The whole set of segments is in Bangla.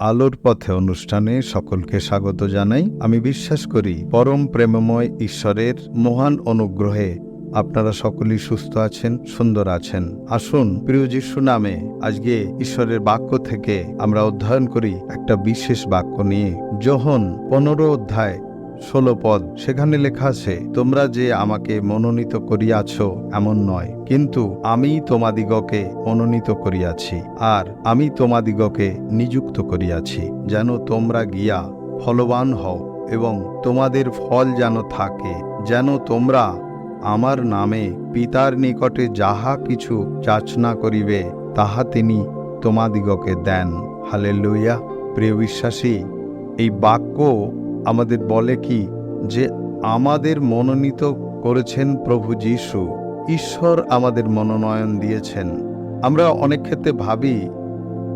আলোর পথে অনুষ্ঠানে সকলকে স্বাগত জানাই। আমি বিশ্বাস করি, পরম প্রেমময় ঈশ্বরের মহান অনুগ্রহে আপনারা সকলেই সুস্থ আছেন, সুন্দর আছেন। আসুন, প্রিয় যিশু নামে আজকে ঈশ্বরের বাক্য থেকে আমরা অধ্যয়ন করি একটা বিশেষ বাক্য নিয়ে। যোহন পনেরো অধ্যায় ষোলো পদ। সেখানে লেখা আছে, তোমরা যে আমাকে মনোনীত করিয়াছ, এমন নয়। কিন্তু আমি তোমাদিগকে মনোনীত করিয়াছি, আর আমি তোমাদিগকে নিযুক্ত করিয়াছি, যেন তোমরা গিয়া ফলবান হও, এবং তোমাদের ফল যেন থাকে, যেন তোমরা আমার নামে পিতার নিকটে যাহা কিছু যাচনা করিবে, তাহা তিনি তোমাদিগকে দেন। হালে লইয়া প্রিয় বিশ্বাসী, এই বাক্য আমাদের বলে কি যে আমাদের মনোনীত করেছেন প্রভু যীশু। ঈশ্বর আমাদের মনোনয়ন দিয়েছেন। আমরা অনেক ক্ষেত্রে ভাবি,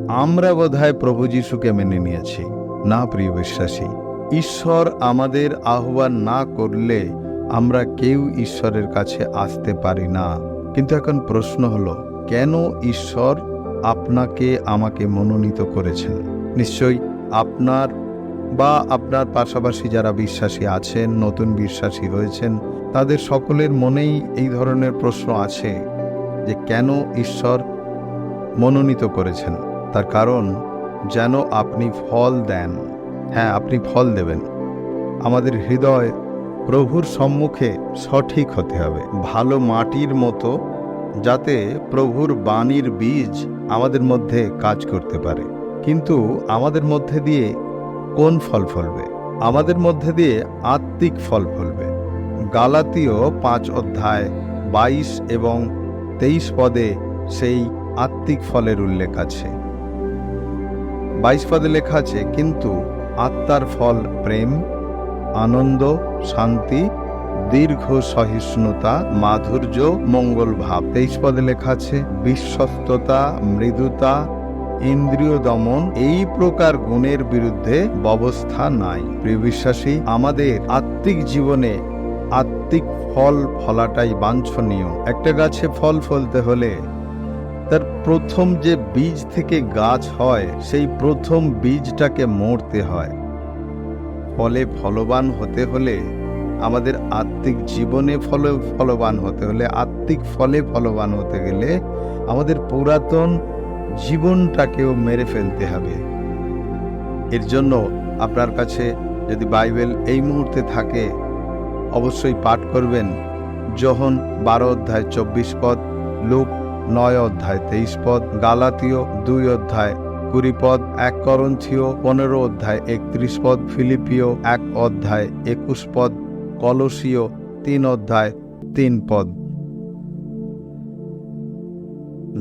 আমরা বোধহয় প্রভু যীশুকে মেনে নিয়েছি। না, প্রিয় বিশ্বাসী, ঈশ্বর আমাদের আহ্বান না করলে আমরা কেউ ঈশ্বরের কাছে আসতে পারি না। কিন্তু এখন প্রশ্ন হলো, কেন ঈশ্বর আপনাকে আমাকে মনোনীত করেছেন? নিশ্চয়ই আপনার বা আপনার পাশাপাশি যারা বিশ্বাসী আছেন, নতুন বিশ্বাসী রয়েছেন, তাদের সকলের মনেই এই ধরনের প্রশ্ন আছে যে কেন ঈশ্বর মনোনীত করেছেন? তার কারণ, যেন আপনি ফল দেন। হ্যাঁ আপনি ফল দেবেন। আমাদের হৃদয় প্রভুর সম্মুখে সঠিক হতে হবে। ভালো মাটির মতো যাতে প্রভুর বাণীর বীজ আমাদের মধ্যে কাজ করতে পারে। কিন্তু আমাদের মধ্যে দিয়ে কোন ফল ফলবে? আমাদের মধ্যে দিয়ে আত্মিক ফল ফলবে। গালাতীয় পাঁচ অধ্যায় বাইশ এবং তেইশ পদে সেই আত্মিক ফলের উল্লেখ আছে। বাইশ পদে লেখা আছে, কিন্তু আত্মার ফল প্রেম, আনন্দ, শান্তি, দীর্ঘ সহিষ্ণুতা, মাধুর্য, মঙ্গল ভাব। তেইশ পদে লেখা আছে, বিশ্বস্ততা, মৃদুতা ইন্দ্রিয় দমন এই প্রকার গুণের বিরুদ্ধে ব্যবস্থা নাই। প্রিয় বিশ্বাসী, আমাদের আত্মিক জীবনে আত্মিক ফল ফলাটাই বাঞ্ছনীয়। একটা গাছে ফল ফলতে হলে তার প্রথম যে বীজ থেকে গাছ হয়, সেই প্রথম বীজটাকে মরতে হয়। ফলে ফলবান হতে হলে আমাদের আত্মিক জীবনে ফলে ফলবান হতে হলে, আত্মিক ফলে ফলবান হতে গেলে আমাদের পুরাতন জীবনটাকেও মেরে ফেলতে হবে। এর জন্য আপনার কাছে যদি বাইবেল এই মুহূর্তে থাকে, অবশ্যই পাঠ করবেন। যখন বারো অধ্যায় চব্বিশ পদ, লোক নয় অধ্যায় তেইশ পদ, গালাতীয় দুই অধ্যায় কুড়ি পদ, এক করন্থীয় পনেরো অধ্যায় একত্রিশ পদ ফিলিপিও এক অধ্যায় একুশ পদ, কলসীয় তিন অধ্যায় তিন পদ।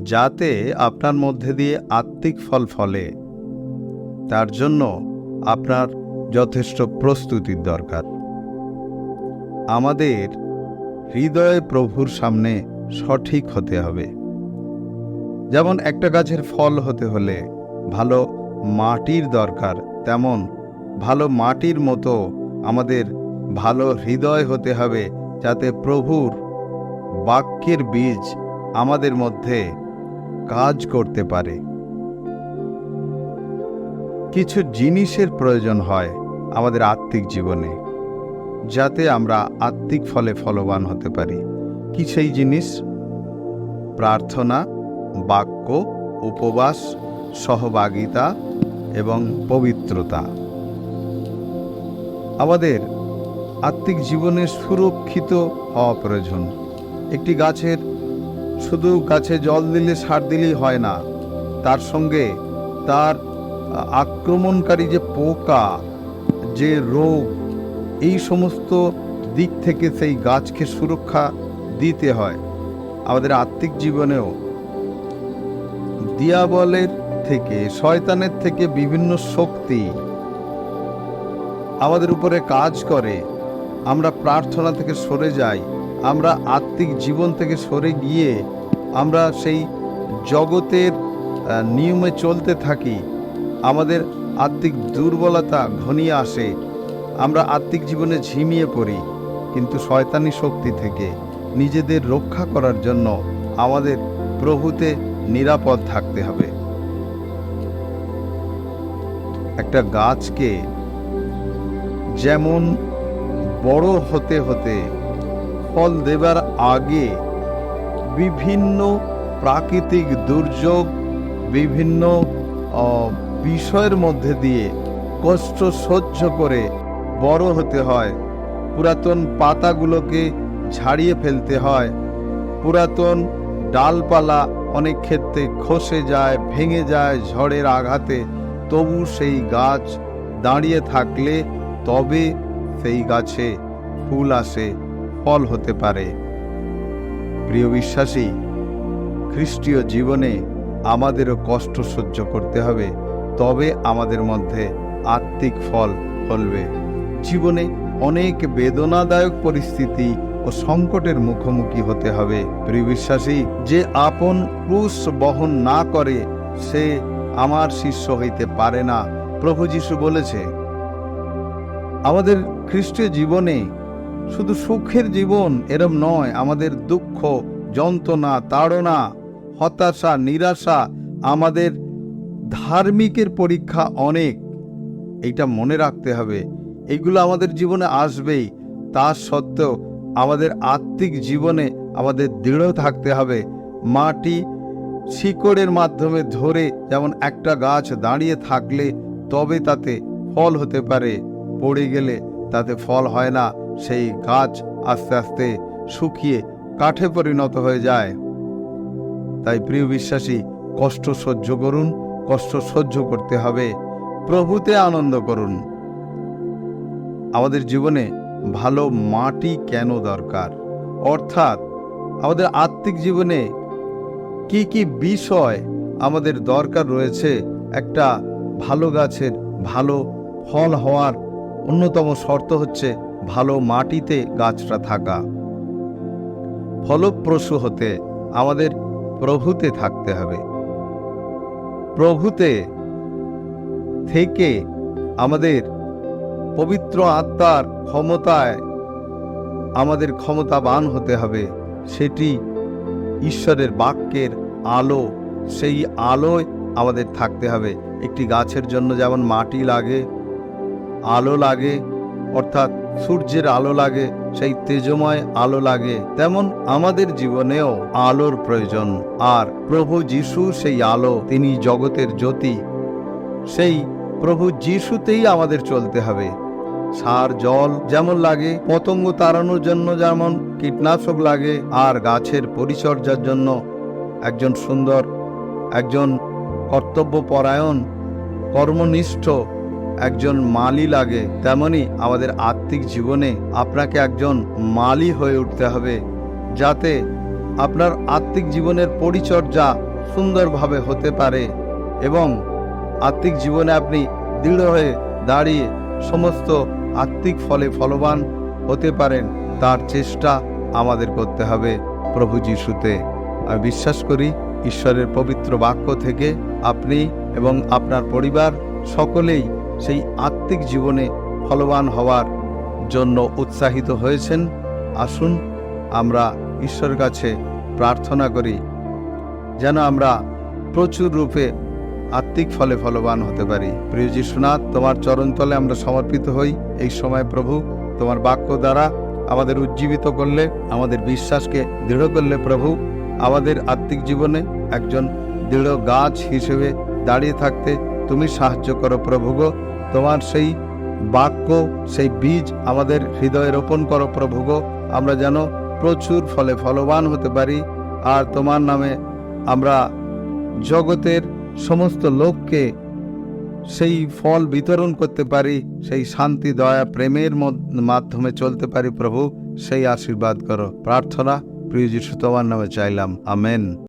যাতে আপনার মধ্যে দিয়ে আত্মিক ফল ফলে। তার জন্য আপনার যথেষ্ট প্রস্তুতির দরকার। আমাদের হৃদয়ে প্রভুর সামনে সঠিক হতে হবে। যেমন একটা গাছের ফল হতে হলে ভালো মাটির দরকার, তেমন ভালো মাটির মতো আমাদের ভালো হৃদয় হতে হবে, যাতে প্রভুর বাক্যের বীজ আমাদের মধ্যে কাজ করতে পারে। কিছু জিনিসের প্রয়োজন হয় আমাদের আত্মিক জীবনে, যাতে আমরা আত্মিক ফলে ফলবান হতে পারি। কি সেই জিনিস? প্রার্থনা, বাক্য, উপবাস, সহভাগিতা এবং পবিত্রতা। আমাদের আত্মিক জীবনে সুরক্ষিত হওয়া প্রয়োজন। একটি গাছের শুধু গাছে জল দিলে সার দিলেই হয় না, তার সঙ্গে তার আক্রমণকারী যে পোকা, যে রোগ, এই সমস্ত দিক থেকে সেই গাছকে সুরক্ষা দিতে হয়। আমাদের আত্মিক জীবনেও দিয়াবলের থেকে, শয়তানের থেকে বিভিন্ন শক্তি আমাদের উপরে কাজ করে। আমরা প্রার্থনা থেকে সরে যাই। আমরা আত্মিক জীবন থেকে সরে গিয়ে আমরা সেই জগতের নিয়মে চলতে থাকি। আমাদের আত্মিক দুর্বলতা ঘনিয়ে আসে। আমরা আত্মিক জীবনে ঝিমিয়ে পড়ি, কিন্তু শয়তানি শক্তি থেকে নিজেদের রক্ষা করার জন্য আমাদের প্রভুতে নিরাপদ থাকতে হবে। একটা গাছকে যেমন বড় হতে হতে ফল দেবার আগে বিভিন্ন প্রাকৃতিক দুর্যোগ, বিভিন্ন বিষয়ের মধ্যে দিয়ে কষ্ট সহ্য করে বড় হতে হয়। পুরাতন পাতাগুলোকে ঝাড়িয়ে ফেলতে হয়। পুরাতন ডালপালা অনেক ক্ষেত্রে খসে যায়, ভেঙে যায় ঝড়ের আঘাতে। তবু সেই গাছ দাঁড়িয়ে থাকলে তবে সেই গাছে ফুল আসে। ফল হতে পারে। প্রিয় বিশ্বাসী, খ্রিস্টীয় জীবনে আমাদেরও কষ্ট সহ্য করতে হবে, তবে আমাদের মধ্যে আত্মিক ফল ফলবে। জীবনে অনেক বেদনাদায়ক পরিস্থিতি ও সংকটের মুখোমুখি হতে হবে। প্রিয় বিশ্বাসী, যে আপন ক্রুশ বহন না করে, সে আমার শিষ্য হইতে পারে না। প্রভু যিশু বলেছে, আমাদের খ্রিস্টীয় জীবনে শুধু সুখের জীবন এরম নয়, আমাদের দুঃখ, যন্ত্রণা, তাড়না, হতাশা, নিরাশা আমাদের ধার্মিকের পরীক্ষা অনেক। এটা মনে রাখতে হবে, এগুলো আমাদের জীবনে আসবেই। তা সত্ত্বেও আমাদের আত্মিক জীবনে আমাদের দৃঢ় থাকতে হবে। মাটি শিকড়ের মাধ্যমে ধরে যেমন একটা গাছ দাঁড়িয়ে থাকলে তবে তাতে ফল হতে পারে, পড়ে গেলে তাতে ফল হয় না। সেই গাছ আস্তে আস্তে শুকিয়ে কাঠে পরিণত হয়ে যায়। তাই প্রিয় বিশ্বাসী, কষ্ট সহ্য করুন, কষ্ট সহ্য করতে হবে। প্রভুতে আনন্দ করুন। আমাদের জীবনে ভালো মাটি কেন দরকার? অর্থাৎ আমাদের আত্মিক জীবনে কি কি বিষয় আমাদের দরকার রয়েছে? একটা ভালো গাছের ভালো ফল হওয়ার অন্যতম শর্ত হচ্ছে ভালো মাটিতে গাছটা থাকা। ফলপ্রসূ হতে আমাদের প্রভুতে থাকতে হবে। প্রভুতে থেকে আমাদের পবিত্র আত্মার ক্ষমতায় আমাদের ক্ষমতাবান হতে হবে। সেটি ঈশ্বরের বাক্যের আলো, সেই আলোয় আমাদের থাকতে হবে। একটি গাছের জন্য যেমন মাটি লাগে, আলো লাগে, অর্থাৎ সূর্যের আলো লাগে, সেই তেজময় আলো লাগে। তেমন আমাদের জীবনেও আলোর প্রয়োজন। আর প্রভু যিশু সেই আলো, তিনি জগতের জ্যোতি। সেই প্রভু যিশুতেই আমাদের চলতে হবে। সার, জল যেমন লাগে, পতঙ্গ তাড়ানোর জন্য যেমন কীটনাশক লাগে, আর গাছের পরিচর্যার জন্য একজন সুন্দর, একজন কর্তব্যপরায়ণ, কর্মনিষ্ঠ একজন মালি লাগে, তেমনি আমাদের আত্মিক জীবনে আপনাকে একজন মালি হয়ে উঠতে হবে, যাতে আপনার আত্মিক জীবনের পরিচর্যা সুন্দরভাবে হতে পারে এবং আত্মিক জীবনে আপনি দৃঢ় হয়ে দাঁড়িয়ে সমস্ত আত্মিক ফলে ফলবান হতে পারেন, তার চেষ্টা আমাদের করতে হবে প্রভু যিশুতে। আমি বিশ্বাস করি ঈশ্বরের পবিত্র বাক্য থেকে আপনি এবং আপনার পরিবার সকলেই সেই আত্মিক জীবনে ফলবান হওয়ার জন্য উৎসাহিত হয়েছেন। আসুন আমরা ঈশ্বরের কাছে প্রার্থনা করি, যেন আমরা প্রচুর রূপে আত্মিক ফলে ফলবান হতে পারি। প্রিয় যিশুনাথ তোমার চরণতলে আমরা সমর্পিত হই। এই সময় প্রভু, তোমার বাক্য দ্বারা আমাদের উজ্জীবিত করলে, আমাদের বিশ্বাসকে দৃঢ় করলে প্রভু, আমাদের আত্মিক জীবনে একজন দৃঢ় গাছ হিসেবে দাঁড়িয়ে থাকতে তুমি সাহায্য করো প্রভু গো। তোমার সেই বাক্য, সেই বীজ আমাদের হৃদয়ে রোপণ করো প্রভু গো। আমরা যেন প্রচুর ফলে ফলবান হতে পারি। আর তোমার নামে আমরা জগতের সমস্ত লোককে সেই ফল বিতরণ করতে পারি, সেই শান্তি, দয়া, প্রেমের মাধ্যমে চলতে পারি প্রভু। সেই আশীর্বাদ করো। প্রার্থনা, প্রিয় যিশু, তোমার নামে চাইলাম। আমেন।